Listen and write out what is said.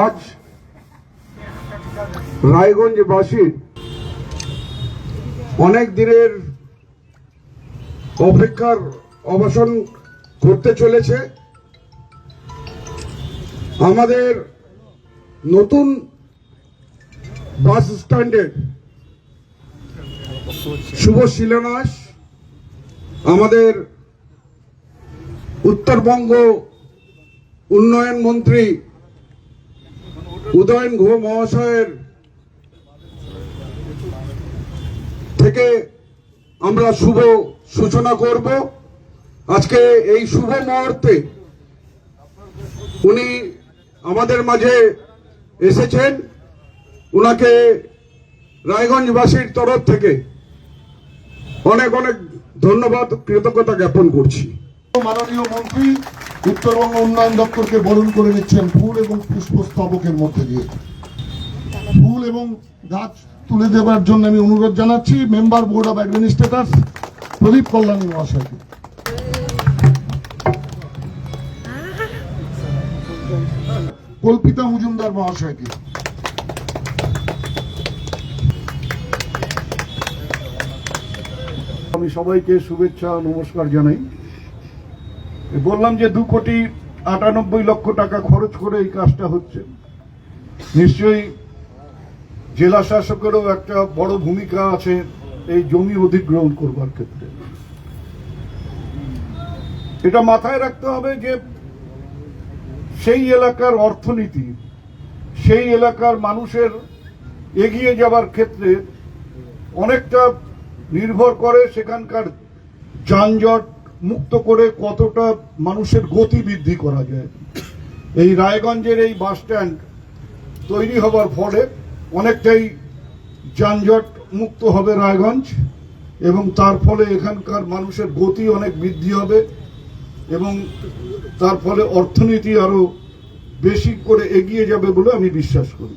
আজ রায়গঞ্জ রায়গঞ্জবাসীর অনেক দিনের অপেক্ষার অবসান করতে চলেছে। আমাদের নতুন বাস স্ট্যান্ডের শুভ শিলান্যাস। আমাদের উত্তরবঙ্গ উন্নয়ন মন্ত্রী উদয়ন ঘোষ মহাশয়ের থেকে আমরা শুভ সূচনা করব। আজকে এই শুভ মুহূর্তে উনি আমাদের মাঝে এসেছেন। উনাকে রায়গঞ্জবাসীর তরফ থেকে অনেক অনেক ধন্যবাদ, কৃতজ্ঞতা জ্ঞাপন করছি। মাননীয় মন্ত্রী, উত্তরবঙ্গ উন্নয়ন দপ্তরকে বরণ করে নিচ্ছেন ফুল এবং পুষ্পস্তবকের মধ্যে দিয়ে। ফুল এবং গাছ তুলে দেবার জন্য আমি অনুরোধ জানাচ্ছি, member board of administrator Pradip Kalyani মহাশয়কে। কল্পিতা মজুমদার মহাশয়কে। আমি সবাইকে শুভেচ্ছা, নমস্কার জানাই। বললাম যে দু কোটি আটানব্বই লক্ষ টাকা খরচ করে এই কাজটা হচ্ছে। নিশ্চয়ই জেলা শাসকেরও একটা বড় ভূমিকা আছে এই জমি অধিগ্রহণ করবার ক্ষেত্রে। এটা মাথায় রাখতে হবে যে সেই এলাকার অর্থনীতি, সেই এলাকার মানুষের এগিয়ে যাবার ক্ষেত্রে অনেকটা নির্ভর করে সেখানকার যানজট মুক্ত করে কতটা মানুষের গতি বৃদ্ধি করা যায়। এই রায়গঞ্জের এই বাস স্ট্যান্ড তৈরি হবার ফলে অনেকটাই যানজট মুক্ত হবে রায়গঞ্জ এবং তার ফলে এখানকার মানুষের গতি অনেক বৃদ্ধি হবে এবং তার ফলে অর্থনীতি আরও বেশি করে এগিয়ে যাবে বলে আমি বিশ্বাস করি।